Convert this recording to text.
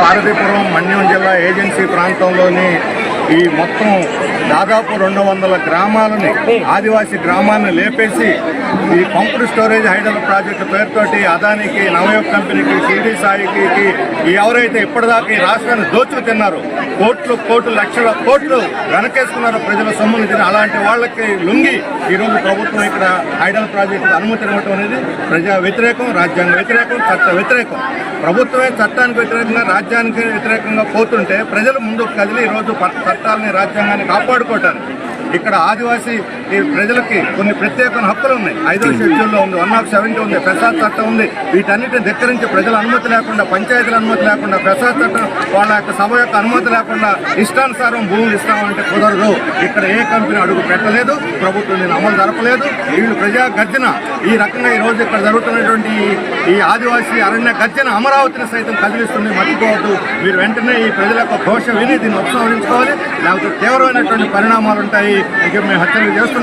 పార్వతీపురం మన్యం జిల్లా ఏజెన్సీ ప్రాంతంలోని ఈ మొత్తం దాదాపు రెండు వందల గ్రామాలని ఆదివాసీ గ్రామాలను లేపేసి ఈ పంపుడు స్టోరేజ్ హైడల్ ప్రాజెక్టు పేరుతోటి అదానికి నవయోగ్ కంపెనీకి సిడి సాయికి ఎవరైతే ఇప్పటిదాకా ఈ రాష్ట్రాన్ని దోచుకు తిన్నారు కోట్లు కోట్లు లక్షల కోట్లు వెనకేసుకున్నారు ప్రజల సొమ్ముని తిని అలాంటి వాళ్ళకి లొంగి ఈరోజు ప్రభుత్వం ఇక్కడ హైడల్ ప్రాజెక్టు అనుమతి ఇవ్వటం అనేది ప్రజా వ్యతిరేకం రాజ్యాంగ వ్యతిరేకం చట్ట వ్యతిరేకం. ప్రభుత్వమే చట్టానికి వ్యతిరేకంగా రాజ్యానికి వ్యతిరేకంగా పోతుంటే ప్రజలు ముందుకు కదిలి ఈరోజు చట్టాలని రాజ్యాంగాన్ని కాపాడుకోవటానికి. ఇక్కడ ఆదివాసీ ఈ ప్రజలకి కొన్ని ప్రత్యేకమైన హక్కులు ఉన్నాయి. ఐదో షెడ్యూల్లో ఉంది వన్ ఆఫ్ సెవెంటీ ఉంది ప్రసాద్ చట్టం ఉంది. వీటన్నిటిని ధిక్కరించి ప్రజల అనుమతి లేకుండా పంచాయతీల అనుమతి లేకుండా ప్రసాద్ చట్టం వాళ్ళ యొక్క సభ యొక్క అనుమతి లేకుండా ఇష్టానుసారం భూములు ఇస్తామంటే కుదరదు. ఇక్కడ ఏ కంపెనీ అడుగు పెట్టలేదు ప్రభుత్వం దీన్ని అమలు జరపలేదు. వీళ్ళు ప్రజా గర్జన. ఈ రకంగా ఈ రోజు ఇక్కడ జరుగుతున్నటువంటి ఈ- ఆదివాసీ అరణ్య గర్జన అమరావతిని సైతం కదిలిస్తుంది మర్చిపోవద్దు. మీరు వెంటనే ఈ ప్రజల యొక్క ఘోష విని దీన్ని ఉపసంహరించుకోవాలి. లేకపోతే తీవ్రమైనటువంటి పరిణామాలు ఉంటాయి. ఇక మేము హత్యలు చేస్తున్నాం.